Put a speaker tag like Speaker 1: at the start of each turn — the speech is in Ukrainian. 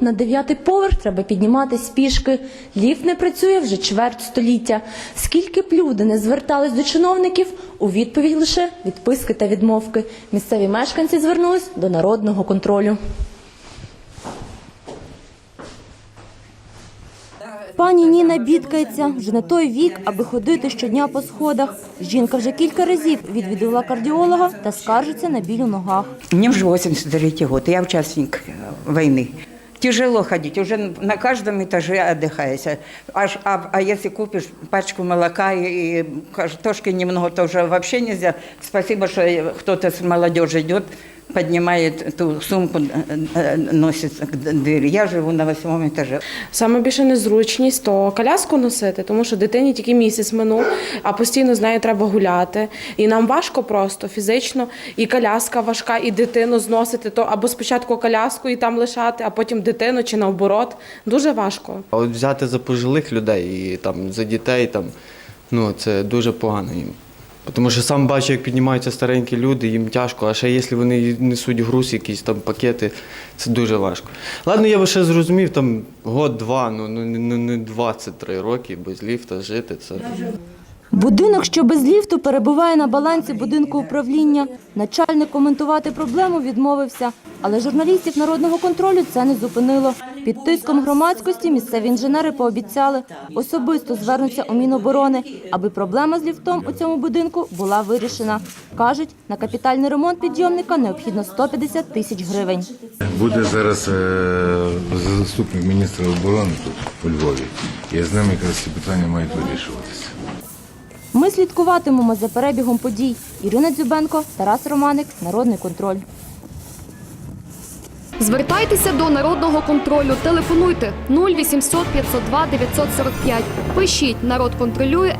Speaker 1: на дев'ятий поверх треба підніматись пішки. Ліфт не працює вже чверть століття. Скільки б люди не звертались до чиновників, у відповідь лише відписки та відмовки. Місцеві мешканці звернулись до народного контролю. Пані Ніна бідкається вже не той вік, аби ходити щодня по сходах. Жінка вже кілька разів відвідувала кардіолога та скаржиться на біль у ногах.
Speaker 2: Мне уже 83 год, я участник э, войны. Тяжело ходить, уже на каждом этаже отдыхаешься. Аж, а, а если купишь пачку молока и, и картошки немного, то уже вообще нельзя. Спасибо, что кто-то с молодежи идет, поднимает ту сумку, э, э, носит к двери. Я живу на восьмом этаже.
Speaker 3: Саме більше незручність то коляску носити, тому що дитині тільки місяць минув, а постійно з нею треба гуляти. І нам важко просто фізично, і коляска важка, і дитину зносити, то або спочатку коляску і там лишати, а потім дитину чи навборот. Дуже важко.
Speaker 4: А от взяти за пожилих людей і там за дітей, там, ну, це дуже погано їм. Тому що сам бачу, як піднімаються старенькі люди, їм тяжко, а ще якщо вони несуть груз, якісь там пакети, це дуже важко. Ладно, я би ще зрозумів, там год-два, ну ну, не, не 23 роки без ліфта жити. Це
Speaker 1: Будинок, що без ліфту, перебуває на балансі будинку управління. Начальник коментувати проблему відмовився, але журналістів народного контролю це не зупинило. Під тиском громадськості місцеві інженери пообіцяли особисто звернуться у Міноборони, аби проблема з ліфтом у цьому будинку була вирішена. Кажуть, на капітальний ремонт підйомника необхідно 150 тисяч гривень.
Speaker 5: Буде зараз е, заступник міністра оборони тут у Львові. І з ним якраз ці питання мають вирішуватися.
Speaker 1: Ми слідкуватимемо за перебігом подій. Ірина Дзюбенко, Тарас Романик, Народний контроль.
Speaker 6: Звертайтеся до народного контролю. Телефонуйте 0800 502 945. Пишіть народ контролює.